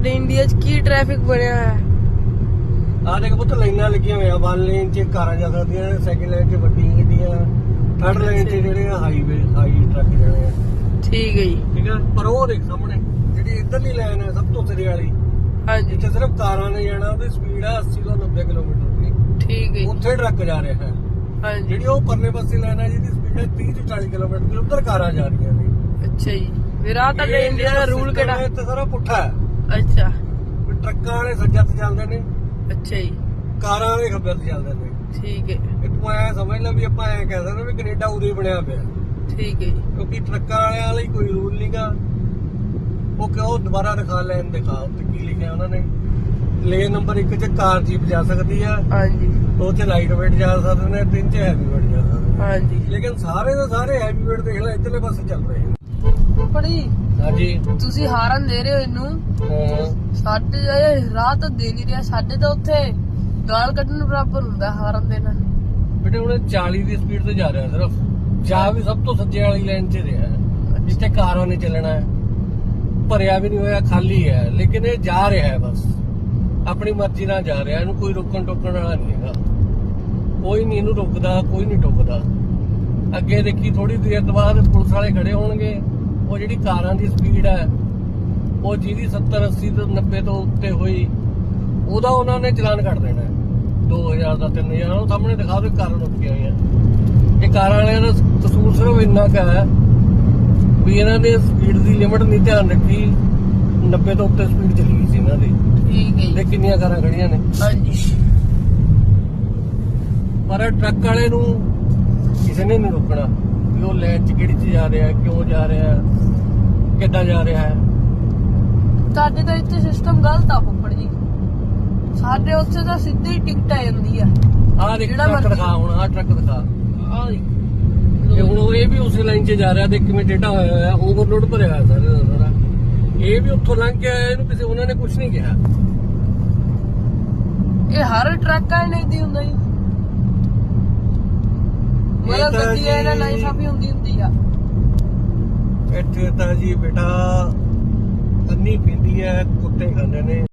ਤੁਹਾਡੇ ਇੰਡੀਆ 'ਚ ਕੀ ਟ੍ਰੈਫਿਕ ਬਣਿਆ ਹੋਇਆ? ਹੈ ਆ ਦੇਖ ਪੁੱਤ ਲਾਈਨਾਂ ਲੱਗੀਆਂ ਹੋਈਆਂ ਵਨ ਲੇਨ 'ਚ ਕਾਰਾਂ ਜਾ ਸਕਦੀਆਂ ਸੈਕਿੰਡ ਲਾਈਨ 'ਚ ਵੱਡੀਆਂ ਗੱਡੀਆਂ ਥਰਡ ਲਾਈਨ 'ਚ ਜਿਹੜੇ ਹਾਈਵੇ ਹਾਈ ਟਰੱਕ ਜਾਣੇ ਆ ਠੀਕ ਹੈ ਜੀ। ਠੀਕ ਆ? ਪਰ ਉਹ ਦੇਖ ਸਾਹਮਣੇ ਜਿਹੜੀ ਇੱਧਰਲੀ ਲਾਈਨ ਹੈ ਸਭ ਤੋਂ ਸਿਰੇ ਵਾਲੀ ਹਾਂਜੀ। ਜਿੱਥੇ ਸਿਰਫ ਕਾਰਾਂ ਨੇ ਜਾਣਾ ਉਹਦੀ ਸਪੀਡ ਆ 80 ਤੋਂ 90 ਕਿਲੋਮੀਟਰ ਦੀ। ਠੀਕ ਹੈ ਉੱਥੇ ਟਰੱਕ ਜਾ ਰਿਹਾ ਹੈ। ਹਾਂਜੀ। ਜਿਹੜੀ ਉਹ ਪਰਲੇ ਪਾਸੇ ਲਾਈਨ ਹੈ ਜਿਹਦੀ ਸਪੀਡ ਹੈ 30 ਤੋਂ 40 ਕਿਲੋਮੀਟਰ ਦੀ ਉੱਧਰ ਕਾਰਾਂ ਜਾ ਰਹੀਆਂ ਨੇ। ਅੱਛਾ ਜੀ। ਫਿਰ ਆ ਇੰਡੀਆ ਦਾ ਰੂਲ ਕਿਹੜਾ? ਇੱਥੇ ਸਾਰਾ ਪੁੱਠਾ ਹੈ। ਅੱਛਾ। ਵੀ ਟਰੱਕਾਂ ਵਾਲੇ ਸੱਜਾ ਤੇ ਚੱਲਦੇ ਨੇ। ਅੱਛਾ ਜੀ। ਕਾਰਾਂ ਵਾਲੇ ਖੱਬੇ ਤੇ ਚੱਲਦੇ ਨੇ। ਠੀਕ ਹੈ। ਇਹ ਤੂੰ ਐ ਸਮਝ ਲੈ ਵੀ ਆਪਾਂ ਐ ਕਹਿ ਸਕਦੇ ਵੀ ਕੈਨੇਡਾ ਉਦੋਂ ਹੀ ਬਣਿਆ ਪਿਆ। ਠੀਕ ਹੈ ਜੀ। ਕਿਉਂਕਿ ਟਰੱਕਾਂ ਵਾਲਿਆਂ ਲਈ ਕੋਈ ਰੂਲ ਨਹੀਂਗਾ ਉਹ ਕਿਉਂ ਦੁਬਾਰਾ ਦਿਖਾ ਲੈਣ ਦਿਖਾ ਉੱਤੇ ਕੀ ਲਿਖਿਆ ਉਹਨਾਂ ਨੇ? ਲੇਨ ਨੰਬਰ 1 'ਚ ਕਾਰ ਜੀਪ ਜਾ ਸਕਦੀ ਆ। ਹਾਂਜੀ। 'ਚ ਲਾਈਟ ਵੇਟ ਜਾ ਸਕਦੇ ਨੇ ਤਿੰਨ 'ਚ ਹੈਵੀ ਵੇਟ ਜਾ ਸਕਦੇ ਨੇ। ਹਾਂਜੀ। ਲੇਕਿਨ ਸਾਰੇ ਦੇ ਸਾਰੇ ਹੈਵੀ ਵੇਟ ਦੇਖ ਲੈ ਇੱਧਰਲੇ ਪਾਸੇ ਚੱਲ ਰਹੇ ਨੇ। ਫੜੀ। ਹਾਂਜੀ। ਤੁਸੀਂ ਹਾਰਨ ਦੇ ਰਹੇ ਹੋ ਇਹਨੂੰ। ਹਾਂ। ਸਾਡੇ ਇਹ ਰਾਹ ਤਾਂ ਦੇ ਨਹੀਂ ਰਿਹਾ ਸਾਡੇ ਤਾਂ ਉੱਥੇ ਗਾਲ ਕੱਢਣ ਬਰਾਬਰ ਹੁੰਦਾ ਹਾਰਨ ਦੇਣਾ ਬੇਟੇ ਹੁਣ 40 ਦੀ ਸਪੀਡ ਤੇ ਜਾ ਰਿਹਾ ਸਿਰਫ। ਜਾ ਵੀ ਸਭ ਤੋਂ ਸੱਜੇ ਵਾਲੀ ਲਾਈਨ 'ਚ ਰਿਹਾ ਹੈ ਜਿੱਥੇ ਕਾਰਾਂ ਨੇ ਚੱਲਣਾ ਹੈ। ਭਰਿਆ ਵੀ ਨਹੀਂ ਹੋਇਆ ਖਾਲੀ ਹੈ ਲੇਕਿਨ ਇਹ ਜਾ ਰਿਹਾ ਹੈ ਬਸ। ਆਪਣੀ ਮਰਜ਼ੀ ਨਾਲ ਜਾ ਰਿਹਾ ਇਹਨੂੰ ਕੋਈ ਰੋਕਣ ਟੋਕਣ ਵਾਲਾ ਨਹੀਂ ਹੈਗਾ। ਕੋਈ ਨਹੀਂ ਇਹਨੂੰ ਰੋਕਦਾ ਕੋਈ ਨਹੀਂ ਟੋਕਦਾ। ਅੱਗੇ ਦੇਖੀ ਥੋੜੀ ਦੇਰ ਤੋਂ ਬਾਅਦ ਪੁਲਿਸ ਵਾਲੇ ਖੜੇ ਹੋਣਗੇ। ਉਹ ਜਿਹੜੀ ਕਾਰਾਂ ਦੀ ਸਪੀਡ ਹੈ ਉਹ ਜਿਹਦੀ 70 80 ਤੋਂ 90 ਤੋਂ ਉੱਤੇ ਹੋਈ ਉਹਦਾ ਉਹਨਾਂ ਨੇ ਚਲਾਨ ਕੱਟ ਦੇਣਾ ਹੈ। 2000 ਦਾ 3000 ਉਹ ਸਾਹਮਣੇ ਦਿਖਾ ਦੇ ਕਾਰਾਂ ਰੁਕੀਆਂ ਹੋਈਆਂ। ਇਹ ਕਾਰਾਂ ਵਾਲਿਆਂ ਦਾ ਕਸੂਰ ਸਿਰਫ ਇੰਨਾ ਕੁ ਹੈ ਵੀ ਇਹਨਾਂ ਨੇ ਸਪੀਡ ਦੀ ਲਿਮਟ ਨਹੀਂ ਧਿਆਨ ਰੱਖੀ 90 ਤੋਂ ਉੱਤੇ ਸਪੀਡ ਚਲੀ ਗਈ ਸੀ ਇਹਨਾਂ ਦੀ। ਠੀਕ ਹੈ ਤੇ ਕਿੰਨੀਆਂ ਕਾਰਾਂ ਖੜੀਆਂ ਨੇ। ਹਾਂਜੀ। ਪਰ ਟਰੱਕ ਵਾਲੇ ਨੂੰ ਕਿਸੇ ਨੇ ਨਹੀਂ ਰੋਕਣਾ ਵੀ ਉਹ ਲੈਨ 'ਚ ਕਿਹੜੀ 'ਚ ਜਾ ਰਿਹਾ ਕਿਉਂ ਜਾ ਰਿਹਾ ਕਿੱਦਾਂ ਜਾ ਰਿਹਾ ਹੈ। ਤੁਹਾਡੇ ਤਾਂ ਇੱਥੇ ਸਿਸਟਮ ਗਲਤ ਆ ਫੁੱਫੜ ਜੀ। ਸਾਡੇ ਉੱਥੇ ਤਾਂ ਸਿੱਧੀ ਟਿਕਟ ਆ ਜਾਂਦੀ ਆ। ਆਹ ਦੇਖ ਜਿਹੜਾ ਟਰੱਕ ਮਰਜ਼ੀ। ਦਿਖਾ ਹੁਣ ਆਹ ਟਰੱਕ ਦਿਖਾ। ਆਹ ਤੇ ਹੁਣ ਉਹ ਇਹ ਵੀ ਉਸੇ ਲਾਈਨ 'ਚ ਜਾ ਰਿਹਾ ਦੇਖ ਕਿਵੇਂ ਡੇਟਾ ਹੋਇਆ ਹੋਇਆ ਓਵਰਲੋਡ ਭਰਿਆ ਹੋਇਆ ਸਾਰੇ ਦਾ ਸਾਰਾ। ਇਹ ਵੀ ਉੱਥੋਂ ਲੰਘ ਕੇ ਆਇਆ ਇਹਨੂੰ ਕਿਸੇ ਉਹਨਾਂ ਨੇ ਕੁਝ ਨਹੀਂ ਕਿਹਾ। ਇਹ ਹਰ ਟਰੱਕ ਆ ਨਹੀਂ ਦੀ ਹੁੰਦਾ ਜੀ। ਮਤਲਬ ਤਾਂ ਗੱਡੀ ਇਹਨਾਂ ਜੀ- ਲਾਈਸਾਂ ਵੀ ਹੁੰਦੀ ਹੁੰਦੀ ਆ। ਇੱਥੇ ਤਾਂ ਜੀ ਬੇਟਾ ਅੰਨੀ ਪਿੰਦੀ ਹੈ ਕੁੱਤੇ ਖਾਂਦੇ ਨੇ।